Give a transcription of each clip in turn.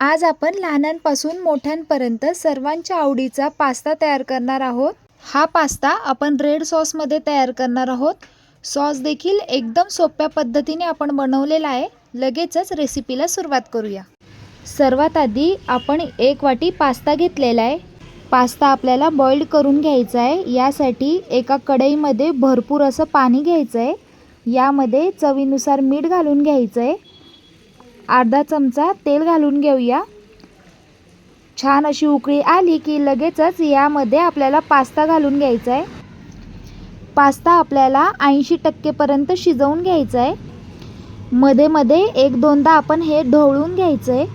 आज आपण लहानांपासून मोठ्यांपर्यंत सर्वांच्या आवडीचा पास्ता तयार करणार आहोत. हा पास्ता आपण रेड सॉसमध्ये तयार करणार आहोत. सॉस देखील एकदम सोप्या पद्धतीने आपण बनवलेला आहे. लगेचच रेसिपीला सुरुवात करूया. सर्वात आधी आपण एक वाटी पास्ता घेतलेला आहे. पास्ता आपल्याला बॉईल करून घ्यायचा आहे. यासाठी एका कढईमध्ये भरपूर असं पाणी घ्यायचं आहे. यामध्ये चवीनुसार मीठ घालून घ्यायचं आहे. अर्धा चमचा तेल घालून घेऊया. छान अशी उकळी आली की लगेचच यामध्ये आपल्याला पास्ता घालून घ्यायचा आहे पास्ता आपल्याला ऐंशी टक्केपर्यंत शिजवून घ्यायचा आहे मध्ये मध्ये एक दोनदा आपण हे ढवळून घ्यायचं आहे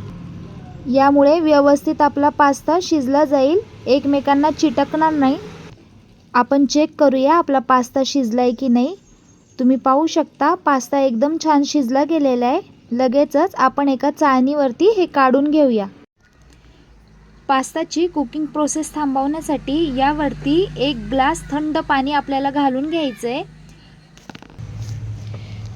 यामुळे व्यवस्थित आपला पास्ता शिजला जाईल. एकमेकांना चिटकणार नाही. आपण चेक करूया आपला पास्ता शिजला आहे की नाही. तुम्ही पाहू शकता पास्ता एकदम छान शिजला गेलेला आहे लगेचच आपण एका चाळणीवरती हे काढून घेऊया. पास्ताची कुकिंग प्रोसेस थांबवण्यासाठी यावरती एक ग्लास थंड पाणी आपल्याला घालून घ्यायचं आहे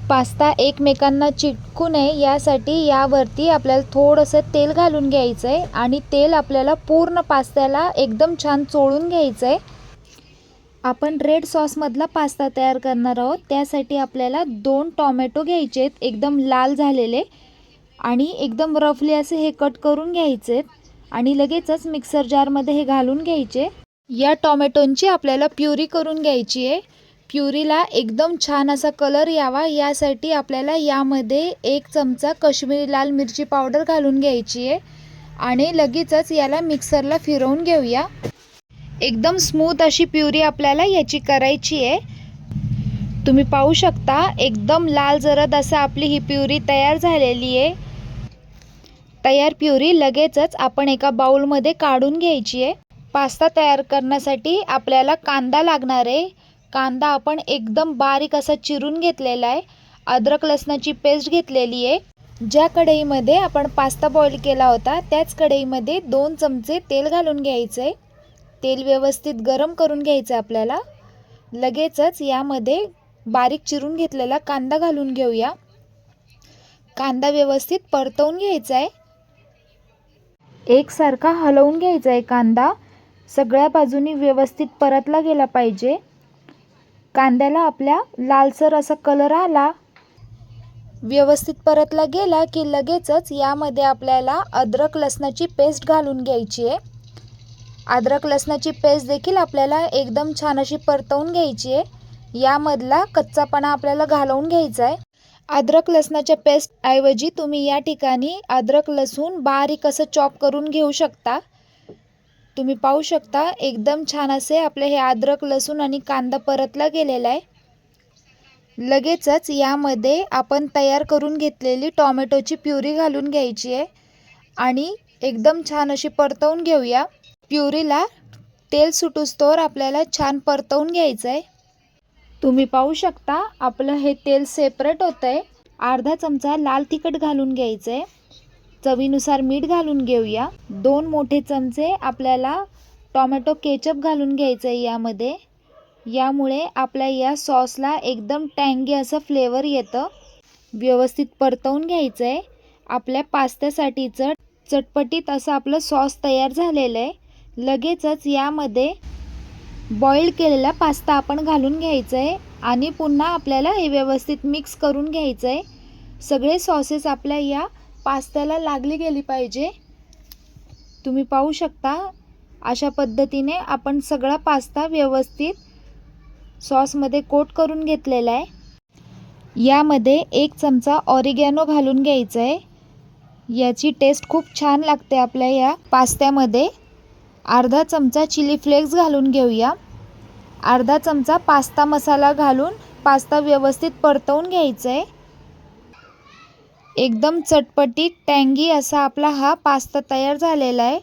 पास्ता एकमेकांना चिटकू नये यासाठी यावरती आपल्याला थोडंसं तेल घालून घ्यायचं आहे आणि तेल आपल्याला पूर्ण पास्त्याला एकदम छान चोळून घ्यायचं आहे आपण रेड सॉसमधला पास्ता तयार करणार आहोत. त्यासाठी आपल्याला दोन टॉमॅटो घ्यायचे आहेत. एकदम लाल झालेले आणि एकदम रफली असे हे कट करून घ्यायचे आहेत. आणि लगेचच मिक्सर जारमध्ये हे घालून घ्यायचे या टॉमॅटोंची आपल्याला प्युरी करून घ्यायची आहे. प्युरीला एकदम छान असा कलर यावा. यासाठी आपल्याला यामध्ये एक चमचा कश्मीरी लाल मिरची पावडर घालून घ्यायची आहे. आणि लगेचच याला मिक्सरला फिरवून घेऊया. एकदम स्मूथ अशी प्युरी आपल्याला याची करायची आहे. तुम्ही पाहू शकता एकदम लाल जरद असं आपली ही प्युरी तयार झालेली आहे. तयार प्युरी लगेचच आपण एका बाउलमध्ये काढून घ्यायची आहे. पास्ता तयार करण्यासाठी आपल्याला कांदा लागणार आहे. कांदा आपण एकदम बारीक असा चिरून घेतलेला आहे. अद्रक लसणाची पेस्ट घेतलेली आहे. ज्या कढईमध्ये आपण पास्ता बॉईल केला होता त्याच कढईमध्ये दोन चमचे तेल घालून घ्यायचं आहे तेल व्यवस्थित गरम करून घ्यायचं आहे आपल्याला. लगेचच यामध्ये बारीक चिरून घेतलेला कांदा घालून घेऊया. कांदा व्यवस्थित परतवून घ्यायचा आहे एकसारखा हलवून घ्यायचा आहे कांदा. सगळ्या बाजूनी व्यवस्थित परतला गेला पाहिजे. कांद्याला आपल्या लालसर असा कलर आला. व्यवस्थित परतला गेला की लगेचच यामध्ये आपल्याला अद्रक लसणाची पेस्ट घालून घ्यायची आहे अद्रक लसणाची पेस्ट देखील आपल्याला एकदम छान अशी परतवून घ्यायची आहे. यामधला कच्चापणा आपल्याला घालवून घ्यायचा आहे. अद्रक लसणाच्या पेस्टऐवजी तुम्ही या ठिकाणी अद्रक लसूण बारीक असं चॉप करून घेऊ शकता. तुम्ही पाहू शकता एकदम छान असे आपले हे अद्रक लसूण आणि कांदा परतला गेलेला आहे. लगेचच यामध्ये आपण तयार करून घेतलेली टॉमॅटोची प्युरी घालून घ्यायची आहे. आणि एकदम छान अशी परतवून घेऊया. प्युरीला तेल सुटूस्तोवर आपल्याला छान परतवून घ्यायचं आहे तुम्ही पाहू शकता आपलं हे तेल सेपरेट होतं आहे अर्धा चमचा लाल तिखट घालून घ्यायचं आहे चवीनुसार मीठ घालून घेऊया. दोन मोठे चमचे आपल्याला टॉमॅटो केचप घालून घ्यायचं आहे यामध्ये. यामुळे आपल्या या सॉसला एकदम टँगी असं फ्लेवर येतं. व्यवस्थित परतवून घ्यायचं आहे आपल्या पास्त्यासाठीचं चटपटीत असं आपलं सॉस तयार झालेलं आहे. लगेचच यामध्ये बॉईल केलेला पास्ता आपण घालून घ्यायचं आहे आणि पुन्हा आपल्याला हे व्यवस्थित मिक्स करून घ्यायचं आहे सगळे सॉसेस आपल्या या पास्त्याला लागली गेली पाहिजे. तुम्ही पाहू शकता अशा पद्धतीने आपण सगळा पास्ता व्यवस्थित सॉसमध्ये कोट करून घेतलेला आहे. यामध्ये एक चमचा ऑरिगॅनो घालून घ्यायचं आहे याची टेस्ट खूप छान लागते आपल्या या पास्त्यामध्ये अर्धा चमचा चिली फ्लेक्स घालून घेऊया. अर्धा चमचा पास्ता मसाला घालून पास्ता व्यवस्थित परतवून घ्यायचा आहे एकदम चटपटीत टँगी असा आपला हा पास्ता तयार झालेला आहे.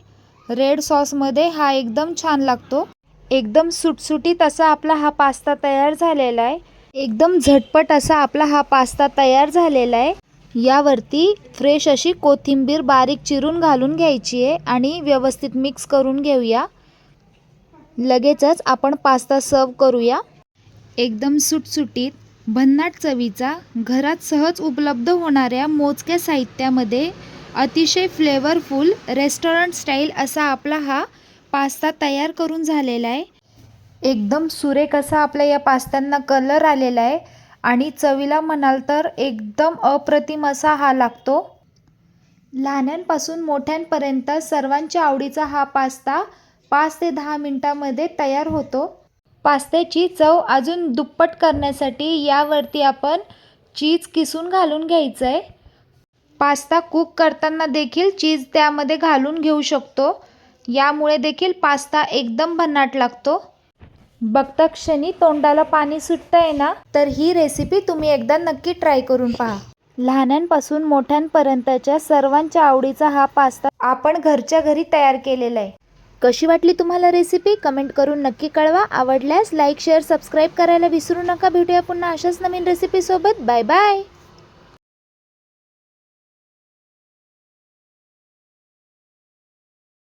रेड सॉसमध्ये हा एकदम छान लागतो. एकदम सुटसुटीत असा आपला हा पास्ता तयार झालेला आहे. एकदम झटपट असा आपला हा पास्ता तयार झालेला आहे. यावरती फ्रेश अशी कोथिंबीर बारीक चिरून घालून घ्यायची आहे आणि व्यवस्थित मिक्स करून घेऊया. लगेचच आपण पास्ता सर्व करूया. एकदम सुटसुटीत भन्नाट चवीचा घरात सहज उपलब्ध होणाऱ्या मोजक्या साहित्यामध्ये अतिशय फ्लेवरफुल रेस्टॉरंट स्टाईल असा आपला हा पास्ता तयार करून झालेला आहे. एकदम सुरेख असा आपल्या या पास्त्यांना कलर आलेला आहे. आणि चवीला म्हणाल तर एकदम अप्रतिम असा हा लागतो. लहानांपासून मोठ्यांपर्यंत सर्वांच्या आवडीचा हा पास्ता पाच ते दहा मिनटामध्ये तयार होतो. पास्त्याची चव अजून दुप्पट करण्यासाठी यावरती आपण चीज किसून घालून घ्यायचं आहे पास्ता कुक करताना देखील चीज त्यामध्ये घालून घेऊ शकतो. यामुळे देखील पास्ता एकदम भन्नाट लागतो. बघता क्षणी तोंडाला पाणी सुटतं आहे ना? तर ही रेसिपी तुम्ही एकदा नक्की ट्राय करून पहा. लहानांपासून मोठ्यांपर्यंतच्या सर्वांच्या आवडीचा हा पास्ता आपण घरच्या घरी तयार केलेला आहे. कशी वाटली तुम्हाला रेसिपी कमेंट करून नक्की कळवा. आवडल्यास लाईक शेअर सबस्क्राईब करायला विसरू नका. भेटूया पुन्हा अशाच नवीन रेसिपीसोबत बाय बाय